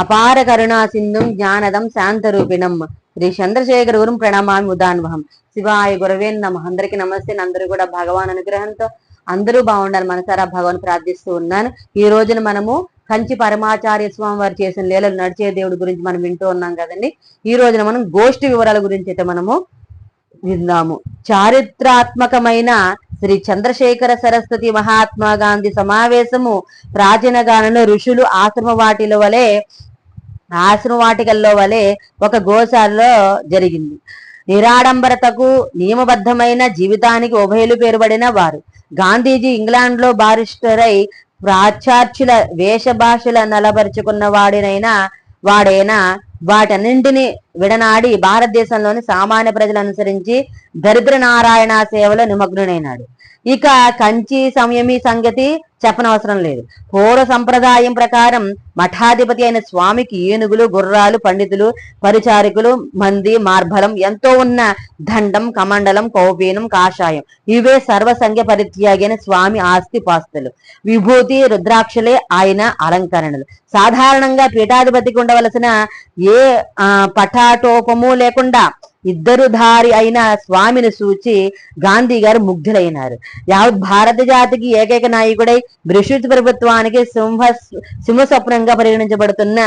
అపార కరుణా సింధుం జ్ఞానదం శాంతరూపిణం. శ్రీ చంద్రశేఖర గురుం ప్రణామామి ఉదాన్వహం. శివాయ గురవే నమ. అందరికి నమస్తే. అందరూ కూడా భగవాన్ అనుగ్రహంతో అందరూ బాగుండాలి మనసారా భగవాన్ ప్రార్థిస్తూ ఉన్నాను. ఈ రోజున మనము కంచి పరమాచార్య స్వామి వారు చేసిన లీలలు నడిచే దేవుడి గురించి మనం వింటూ ఉన్నాం కదండి. ఈ రోజున మనం గోష్ఠి వివరాల గురించి అయితే మనము విందాము చారిత్రాత్మకమైన శ్రీ చంద్రశేఖర సరస్వతి మహాత్మా గాంధీ సమావేశము ప్రాచీన గానంలో ఋషులు ఆశ్రమ వాటిల వలె ఆశ్రమ వాటికల్లో వలె ఒక గోశాలలో జరిగింది. నిరాడంబరతకు నియమబద్ధమైన జీవితానికి ఉభయలు పేరుబడిన వారు. గాంధీజీ ఇంగ్లాండ్లో బారిస్టర్ ప్రాచార్చుల ప్రాచార్యుల వేషభాషల నలబరుచుకున్న వాడినైనా వాడైనా వాటన్నింటినీ విడనాడి భారతదేశంలోని సామాన్య ప్రజలు అనుసరించి దరిద్ర నారాయణ సేవలో నిమగ్నుడైనాడు. ఇక కంచి సంయమి సంగతి చెప్పనవసరం లేదు. పూర్వ సంప్రదాయం ప్రకారం మఠాధిపతి అయిన స్వామికి ఏనుగులు గుర్రాలు పండితులు పరిచారికులు మంది మార్బలం ఎంతో ఉన్న దండం కమండలం కౌపీనం కాషాయం. ఇవే సర్వసంఖ్య పరిత్యాగైన స్వామి ఆస్తి పాస్తులు విభూతి రుద్రాక్షలే ఆయన అలంకరణలు. సాధారణంగా పీఠాధిపతికి ఉండవలసిన ఏ పటాటోపము లేకుండా ఇద్దరు దారి అయిన స్వామిని సూచి గాంధీ గారు ముగ్ధులైనారు. యావత్ భారత జాతికి ఏకైక నాయకుడై బ్రిటిష్ ప్రభుత్వానికి సింహ సింహస్వప్నంగా పరిగణించబడుతున్న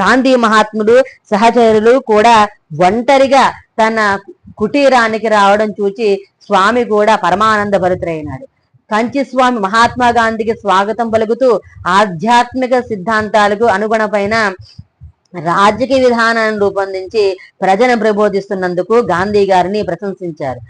గాంధీ మహాత్ముడు సహచరులు కూడా ఒంటరిగా తన కుటీరానికి రావడం చూచి స్వామి కూడా పరమానంద భరితుడైనాడు కంచి స్వామి మహాత్మా గాంధీకి స్వాగతం పలుకుతూ ఆధ్యాత్మిక సిద్ధాంతాలకు అనుగుణమైన రాజకీయ విధానాన్ని రూపొందించి ప్రజలను ప్రబోధిస్తున్నందుకు గాంధీ గారిని ప్రశంసించారు.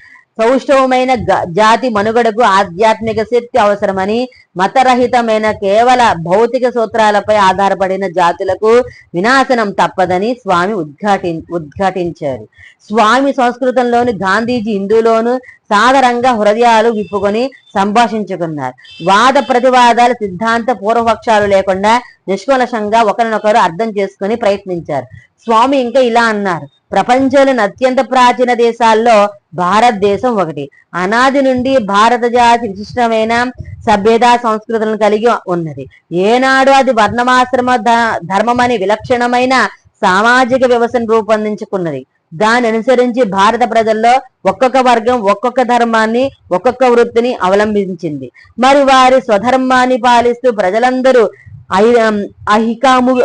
సౌష్ఠవమైన గ- జాతి మనుగడకు ఆధ్యాత్మిక శక్తి అవసరమని మతరహితమైన కేవల భౌతిక సూత్రాలపై ఆధారపడిన జాతులకు వినాశనం తప్పదని స్వామి ఉద్ఘాటి ఉద్ఘాటించారు. స్వామి సంస్కృతంలోని గాంధీజీ హిందూలోను సాదరంగా హృదయాలు విప్పుకొని సంభాషించుకున్నారు. వాద ప్రతివాదాల సిద్ధాంత పూర్వపక్షాలు లేకుండా నిష్కలషంగా ఒకరినొకరు అర్థం చేసుకుని ప్రయత్నించారు. స్వామి ఇంకా ఇలా అన్నారు. ప్రపంచంలోని అత్యంత ప్రాచీన దేశాల్లో భారతదేశం ఒకటి. అనాది నుండి భారత జాతి విశిష్టమైన సభ్యత సంస్కృతులను కలిగి ఉన్నది. ఏనాడు అది వర్ణమాశ్రమ ధర్మం అని విలక్షణమైన సామాజిక వ్యవస్థను రూపొందించుకున్నది. దాని అనుసరించి భారత ప్రజల్లో ఒక్కొక్క వర్గం ఒక్కొక్క ధర్మాన్ని ఒక్కొక్క వృత్తిని అవలంబించింది. మరి వారి స్వధర్మాన్ని పాలిస్తూ ప్రజలందరూ ఐ- అహికాము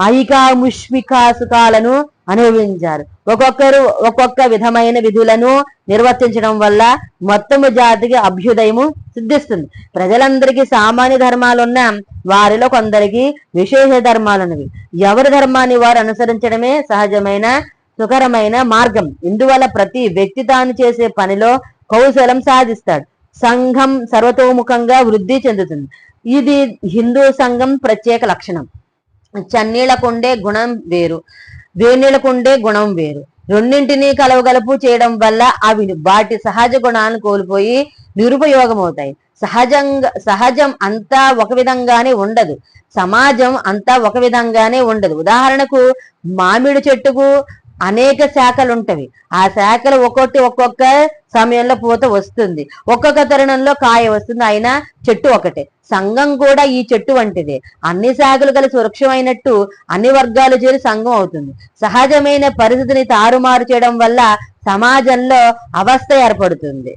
అహికాముష్మికాసుకాలను అనుభవించారు. ఒక్కొక్కరు ఒక్కొక్క విధమైన విధులను నిర్వర్తించడం వల్ల మొత్తము జాతికి అభ్యుదయము సిద్ధిస్తుంది. ప్రజలందరికీ సామాన్య ధర్మాలున్న వారిలో కొందరికి విశేష ధర్మాలున్నవి. ఎవరి ధర్మాన్ని వారు అనుసరించడమే సహజమైన సుకరమైన మార్గం. ఇందువల్ల ప్రతి వ్యక్తి తాను చేసే పనిలో కౌశలం సాధిస్తాడు. సంఘం సర్వతోముఖంగా వృద్ధి చెందుతుంది. ఇది హిందూ సంఘం ప్రత్యేక లక్షణం. చన్నీళ్ళకుండే గుణం వేరు. వేనీళ్ళకుండే గుణం వేరు. రెండింటినీ కలవగలుపు చేయడం వల్ల అవి వాటి సహజ గుణాలను కోల్పోయి నిరుపయోగం అవుతాయి సహజంగా సహజం అంతా ఒక విధంగానే ఉండదు. సమాజం అంతా ఒక విధంగానే ఉండదు. ఉదాహరణకు మామిడి చెట్టుకు అనేక శాఖలు ఉంటవి ఆ శాఖలు ఒక్కొక్కటి ఒక్కొక్క సమయంలో పూత వస్తుంది. ఒక్కొక్క తరుణంలో కాయ వస్తుంది. అయినా చెట్టు ఒకటే. సంఘం కూడా ఈ చెట్టు వంటిదే. అన్ని శాఖలు కలిసి వృక్షమైనట్టు అన్ని వర్గాలు చేరి సంఘం అవుతుంది. సహజమైన పరిస్థితిని తారుమారు చేయడం వల్ల సమాజంలో అవస్థ ఏర్పడుతుంది.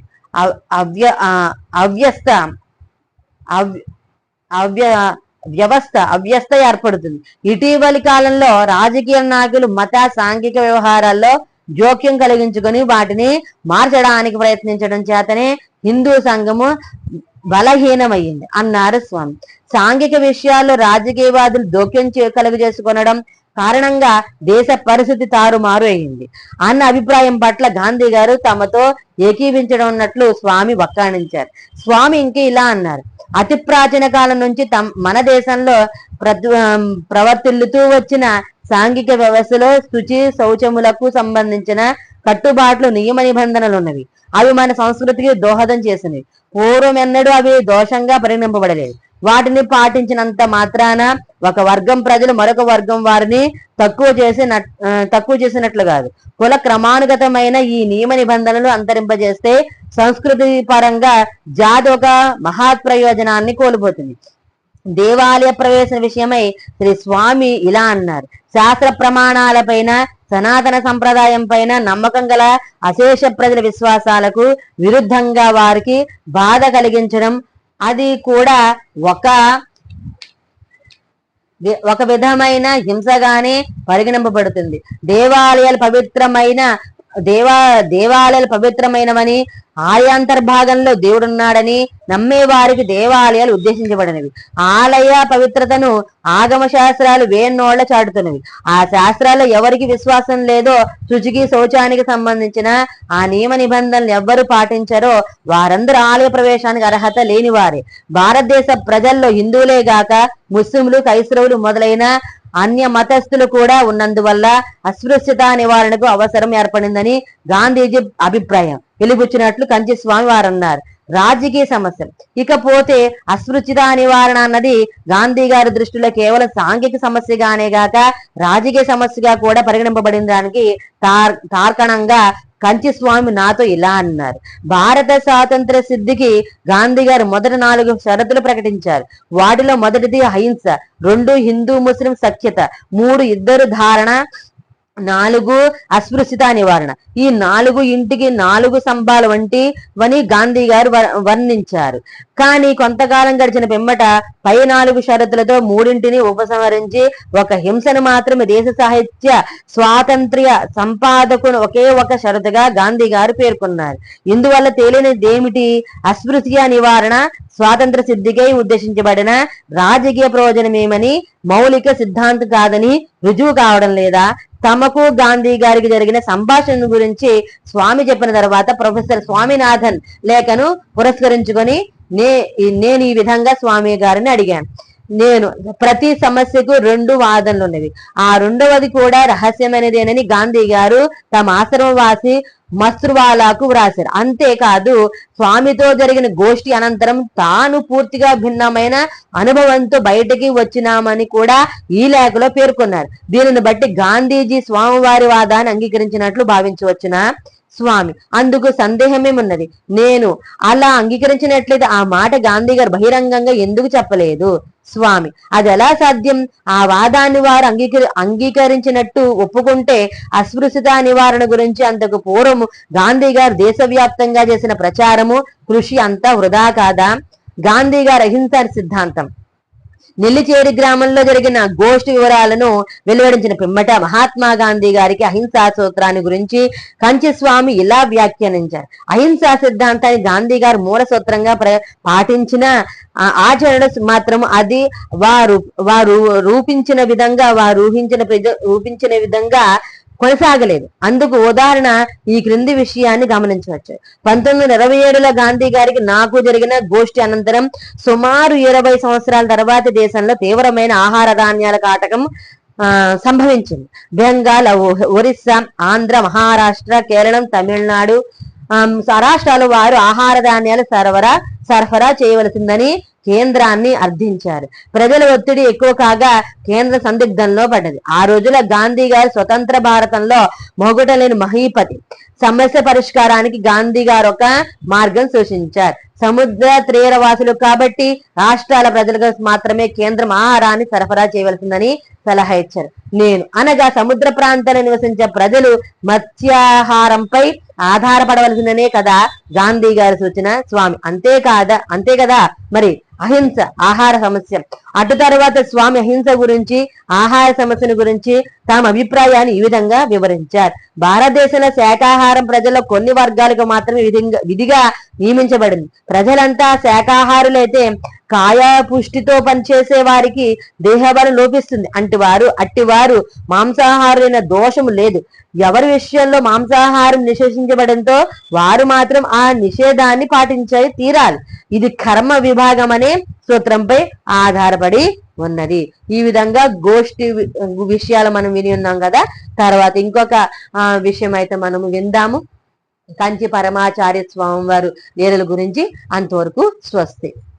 అవ్య అవ్యస్త అవ్య అవ్య వ్యవస్థ అవ్యస్థ ఏర్పడుతుంది. ఇటీవలి కాలంలో రాజకీయ నాయకులు మత సాంఘిక వ్యవహారాల్లో జోక్యం కలిగించుకొని వాటిని మార్చడానికి ప్రయత్నించడం చేతనే హిందూ సంఘము బలహీనమయ్యింది. అన్నారు స్వామి. సాంఘిక విషయాల్లో రాజకీయవాదులు జోక్యం చే- కలుగజేసుకొనడం కారణంగా దేశ పరిస్థితి తారుమారు అయింది అన్న అభిప్రాయం పట్ల గాంధీ గారు తమతో ఏకీవించడం ఉన్నట్లు స్వామి వక్కాణించారు. స్వామి ఇంకా ఇలా అన్నారు. అతి ప్రాచీన కాలం నుంచి తమ మన దేశంలో ప్రవర్తిల్లుతూ వచ్చిన సాంఘిక వ్యవస్థలో శుచి శౌచములకు సంబంధించిన కట్టుబాట్లు నియమ నిబంధనలు ఉన్నవి అవి మన సంస్కృతికి దోహదం చేసినవి. పూర్వం ఎన్నడూ అవి దోషంగా పరిగణింపబడలేదు వాటిని పాటించినంత మాత్రాన ఒక వర్గం ప్రజలు మరొక వర్గం వారిని తక్కువ చేసి తక్కువ చేసినట్లు కాదు. కుల క్రమానుగతమైన ఈ నియమ నిబంధనలు అంతరింపజేస్తే సంస్కృతి పరంగా జాతి ఒక మహత్ ప్రయోజనాన్ని కోల్పోతుంది. దేవాలయ ప్రవేశ విషయమై శ్రీ స్వామి ఇలా అన్నారు. శాస్త్ర ప్రమాణాలపైన సనాతన సంప్రదాయం పైన నమ్మకం గల అశేష ప్రజల విశ్వాసాలకు విరుద్ధంగా వారికి బాధ కలిగించడం. అది కూడా ఒక ఒక విధమైన హింసగానే పరిగణింపబడుతుంది. దేవాలయాలు పవిత్రమైన దేవా దేవాలయాలు పవిత్రమైనవని ఆలయాంతర్భాగంలో దేవుడున్నాడని నమ్మే వారికి దేవాలయాలు ఉద్దేశించబడినవి. ఆలయ పవిత్రతను ఆగమ శాస్త్రాలు వేణోళ్ళ చాటుతున్నవి. ఆ శాస్త్రాల్లో ఎవరికి విశ్వాసం లేదో శుచికి శౌచానికి సంబంధించిన ఆ నియమ నిబంధనలు ఎవ్వరు పాటించారో వారందరూ ఆలయ ప్రవేశానికి అర్హత లేని వారే భారతదేశ ప్రజల్లో హిందువులే గాక ముస్లింలు క్రైస్తవులు మొదలైన అన్య మతస్థులు కూడా ఉన్నందువల్ల అస్పృశ్యత నివారణకు అవసరం ఏర్పడిందని గాంధీజీ అభిప్రాయం. వెలుగుచ్చినట్లు కంచి స్వామి వారు అన్నారు రాజకీయ సమస్య. ఇకపోతే అస్పృశ్యత నివారణ అన్నది గాంధీ గారి దృష్టిలో కేవలం సాంఘిక సమస్యగానే గాక రాజకీయ సమస్యగా కూడా పరిగణింపబడిన దానికి తార్ తార్కణంగా కంచి స్వామి నాతో ఇలా అన్నారు. భారత స్వాతంత్ర సిద్ధికి గాంధీ గారు మొదటి నాలుగు షరతులు ప్రకటించారు. వాటిలో మొదటిది అహింస రెండు హిందూ ముస్లిం సఖ్యత మూడు ఇద్దరు ధారణ నాలుగు అస్పృశ్యత నివారణ. ఈ నాలుగు ఇంటికి నాలుగు స్తంభాలు వంటి వని గాంధీ గారు వర్ణించారు. కానీ కొంతకాలం గడిచిన పిమ్మట పై నాలుగు షరతులతో మూడింటిని ఉపసంహరించి ఒక హింసను మాత్రమే దేశ సాహిత్య స్వాతంత్ర్య సంపాదకును ఒకే ఒక షరతుగా గాంధీ గారు పేర్కొన్నారు. ఇందువల్ల తేలినదేమిటి? అస్పృశ్య నివారణ స్వాతంత్ర సిద్ధికై ఉద్దేశించబడిన రాజకీయ ప్రయోజనమేమని మౌలిక సిద్ధాంతం కాదని రుజువు కావడం లేదా? తమకు గాంధీ గారికి జరిగిన సంభాషణ గురించి స్వామి చెప్పిన తర్వాత ప్రొఫెసర్ స్వామినాథన్ లేఖను పురస్కరించుకొని నే నేను ఈ విధంగా స్వామి గారిని అడిగాను. నేను ప్రతి సమస్యకు రెండు వాదనలు ఉన్నవి. ఆ రెండవది కూడా రహస్యమైనదేనని గాంధీ గారు తమ ఆశ్రమవాసి మస్త్రువాలాకు వ్రాశారు. అంతేకాదు స్వామితో జరిగిన గోష్ఠి అనంతరం తాను పూర్తిగా భిన్నమైన అనుభవంతో బయటికి వచ్చినామని కూడా ఈ లేఖలో పేర్కొన్నారు. దీనిని బట్టి గాంధీజీ స్వామివారి వాదాన్ని అంగీకరించినట్లు భావించవచ్చున? స్వామి అందుకు సందేహమేమున్నది నేను అలా అంగీకరించినట్లయితే ఆ మాట గాంధీ గారు బహిరంగంగా ఎందుకు చెప్పలేదు? స్వామి అది ఎలా సాధ్యం? ఆ వాదాన్ని వారు అంగీకరి అంగీకరించినట్టు ఒప్పుకుంటే అస్పృశ్యత నివారణ గురించి అంతకు పూర్వము గాంధీ గారు దేశవ్యాప్తంగా చేసిన ప్రచారము కృషి అంతా వృధా కాదా? గాంధీ గారు అహింస సిద్ధాంతం. నెల్లిచేరి గ్రామంలో జరిగిన గోష్ఠి వివరాలను వెలువడించిన పిమ్మట మహాత్మా గాంధీ గారికి అహింసా సూత్రాన్ని గురించి కంచి స్వామి ఇలా వ్యాఖ్యానించారు. అహింసా సిద్ధాంతాన్ని గాంధీ గారు మూల సూత్రంగా ప్ర- పాటించిన ఆచరణ మాత్రం అది వారు వారు రూపించిన విధంగా వారు ఊహించిన ప్రజ- రూపించిన విధంగా కొనసాగలేదు. అందుకు ఉదాహరణ ఈ క్రింది విషయాన్ని గమనించవచ్చు. పంతొమ్మిది వందల ఇరవై ఏడులో గాంధీ గారికి నాకు జరిగిన గోష్ఠి అనంతరం సుమారు ఇరవై సంవత్సరాల తర్వాత దేశంలో తీవ్రమైన ఆహార ధాన్యాల కాటకం ఆ, సంభవించింది. బెంగాల్ ఒరిస్సా ఆంధ్ర మహారాష్ట్ర కేరళం తమిళనాడు ఆమ్, రాష్ట్రాలు వారు ఆహార ధాన్యాలు సరఫరా సరఫరా చేయవలసిందని కేంద్రాన్ని అర్థించారు. ప్రజల ఒత్తిడి ఎక్కువ కాగా కేంద్ర సందిగ్ధంలో పడ్డది. ఆ రోజుల గాంధీ గారు స్వతంత్ర భారతంలో మొగుటలేని మహీపతి. సమస్య పరిష్కారానికి గాంధీ గారు ఒక మార్గం సూచించారు. సముద్ర తీరవాసులు కాబట్టి రాష్ట్రాల ప్రజలకు మాత్రమే కేంద్రం ఆహారాన్ని సరఫరా చేయవలసిందని సలహా ఇచ్చారు. నేను అనగా సముద్ర ప్రాంతాన్ని నివసించే ప్రజలు మత్స్యాహారంపై ఆధారపడవలసిందనే కదా గాంధీ గారి సూచన. స్వామి అంతే కాదా అంతే కదా మరి? అహింస ఆహార సమస్య. అటు తర్వాత స్వామి అహింస గురించి ఆహార సమస్యను గురించి తమ అభిప్రాయాన్ని ఈ విధంగా వివరించారు. భారతదేశంలో శాకాహారం ప్రజల కొన్ని వర్గాలకు మాత్రమే విధింగా విధిగా నియమించబడింది. ప్రజలంతా శాకాహారులైతే కాయ పుష్టితో పనిచేసే వారికి దేహబలం లోపిస్తుంది. అంటివారు అట్టివారు మాంసాహారులైన దోషము లేదు. ఎవరి విషయంలో మాంసాహారం నిషేధించబడంతో వారు మాత్రం ఆ నిషేధాన్ని పాటించే తీరాలి. ఇది కర్మ విభాగం అనే సూత్రంపై ఆధారపడి ఉన్నది. ఈ విధంగా గోష్ఠి విషయాలు మనం విని ఉన్నాం కదా. తర్వాత ఇంకొక విషయం అయితే మనము విందాము. కంచి పరమాచార్య స్వామి వారు లీలల గురించి అంతవరకు స్వస్తి.